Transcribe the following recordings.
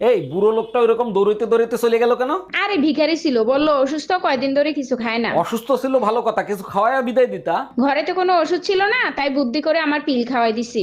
এই বুড়ো লোকটা ওইরকম দৌড়াইতে দৌড়াইতে চলে গেল কেন আরে ভিখারি ছিল বলল অসুস্থ কয়দিন ধরে কিছু খায় না অসুস্থ ছিল ভালো কথা কিছু খাওয়ায় বিদায় দিতা ঘরে তো কোনো ওষুধ ছিল না তাই বুদ্ধি করে আমার পিল খাওয়াই দিছি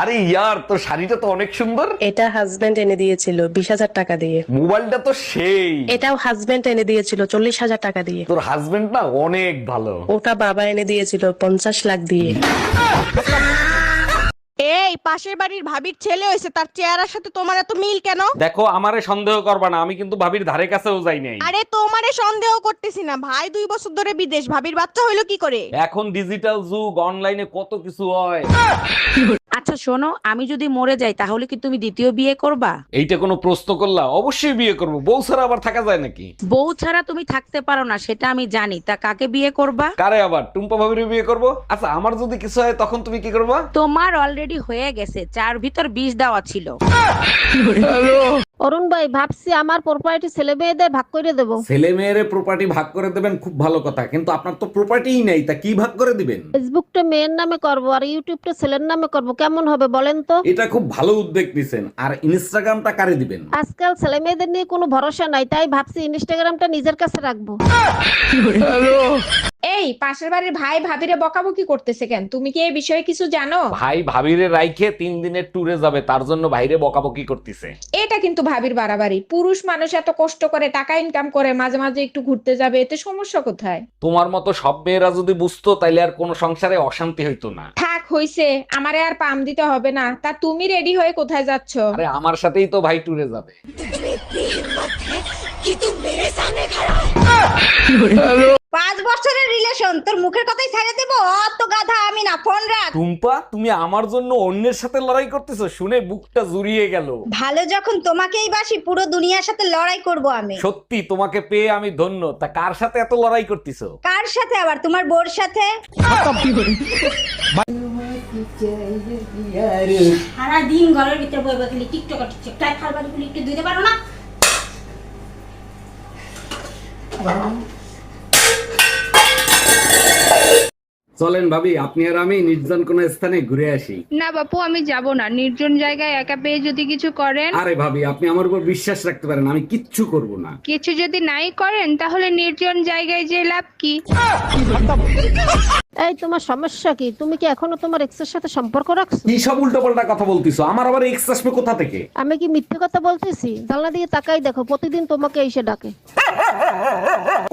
আরে ইয়ার তোর শাড়িটা তো অনেক সুন্দর। এটা হাজবেন্ড এনে দিয়েছিল বিশ হাজার টাকা দিয়ে। মোবাইলটা তো সেই। এটাও হাজবেন্ড এনে দিয়েছিল চল্লিশ হাজার টাকা দিয়ে। তোর হাজবেন্ড না অনেক ভালো। ওটা বাবা এনে দিয়েছিল পঞ্চাশ লাখ দিয়ে। এই পাশের বাড়ির ভাবির ছেলে হয়েছে তার চেহারার সাথে তোমার এত মিল কেন? দেখো আমারে সন্দেহ করবা না আমি কিন্তু ভাবির ধারে কাছেও যাই নাই। আরে তোমারে সন্দেহ করতেছি না ভাই দুই বছর ধরে বিদেশ ভাবির বাচ্চা হইল কি করে? এখন ডিজিটাল যুগ অনলাইনে কত কিছু হয়। আচ্ছা শোনো আমি যদি মরে যাই তাহলে কি তুমি দ্বিতীয় বিয়ে করবা? এইটা কোনো প্রশ্ন করলা? অবশ্যই বিয়ে করব। বউ ছাড়া আবার থাকা যায় নাকি? বউ ছাড়া তুমি থাকতে পারো না সেটা আমি জানি। তা কাকে বিয়ে করবা? কারে আবার? টুম্পা ভাবির বিয়ে করব? আচ্ছা আমার যদি কিছু হয় তখন তুমি কি করবা? তোমার অলরেডি হয়ে গেছে চার ভিতর বিষ দেওয়া ছিল। অরুণ ভাই ভাবছি আমার প্রপার্টি ছেলে মেয়েদের ভাগ করে দেবো। ছেলে মেয়েরে প্রপার্টি ভাগ করে দেবেন খুব ভালো কথা। কিন্তু আপনার তো প্রপার্টিই নেই তা কি ভাগ করে দিবেন? ফেসবুকটা মেয়ের নামে করব আর ইউটিউবটা ছেলের নামে করব কেমন হবে বলেন তো? এটা খুব ভালো উদ্যোগ নিছেন আর ইনস্টাগ্রামটা কারে দিবেন? আজকাল ছেলে মেয়েদের নিয়ে কোনো ভরসা নাই তাই ভাবছি ইনস্টাগ্রামটা নিজের কাছে রাখব। এই পাশের বাড়ির ভাই ভাবিরে বকাবকি করতেছে কেন? তুমি কি এই বিষয়ে কিছু জানো? ভাই ভাবিরে রাইখে তিন দিনের ট্যুরে যাবে তার জন্য বাইরে বকাবকি করতেছে। এটা কিন্তু ভাবির বাড়াবাড়ি। পুরুষ মানুষ এত কষ্ট করে টাকা ইনকাম করে মাঝে মাঝে একটু ঘুরতে যাবে এতে সমস্যা কোথায়? তোমার মতো সব মেয়েরা যদি বুঝতো তাইলে আর কোনো সংসারে অশান্তি হইতো না। থাক হইছে। আমারে আর পাম দিতে হবে না। তা তুমি রেডি হয়ে কোথায় যাচ্ছ? আরে আমার সাথেই তো ভাই ট্যুরে যাবে। পাঁচ বছরের রিলেশন তোর মুখের কথাই ছেড়ে দেবো? অত গাধা আমি না ফোন রাখ। টুম্পা তুমি আমার জন্য অন্যের সাথে লড়াই করতেছো শুনে বুকটা জুড়িয়ে গেল। ভালো যখন তোমাকেই বাসি পুরো দুনিয়ার সাথে লড়াই করব আমি। সত্যি তোমাকে পেয়ে আমি ধন্য। তা কার সাথে এত লড়াই করতেছো? কার সাথে আবার? তোমার বোর সাথে? সারা দিন ঘরের ভিতরে বই বই খালি টিকটক আর টিকটক। তাই খালবাড়ি গুলি একটু ধুইতে পারো না? চলেন ভাবি আপনি আর আমি নির্জন কোন স্থানে ঘুরে আসি। না বাপু আমি যাব না। নির্জন জায়গায় একা পেয়ে যদি কিছু করেন আরে ভাবি আপনি আমার উপর বিশ্বাস রাখতে পারেন আমি কিচ্ছু করব না। কিছু যদি নাই করেন তাহলে নির্জন জায়গায় যে লাভ কি? এই তোমার সমস্যা কি? তুমি কি এখনও তোমার এক্সের সাথে সম্পর্ক রাখছো? কি সব উল্টো পাল্টা কথা বলতিছো? আমার আবার এক্স আসবে কোথা থেকে? আমি কি মিথ্যে কথা বলতেছি? জানলা দিয়ে তাকাই দেখো প্রতিদিন তোমাকে এসে ডাকে।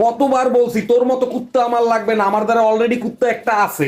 কতবার বলছি তোর মতো কুত্তা আমার লাগবে না আমার দ্বারা অলরেডি কুত্তা একটা আছে।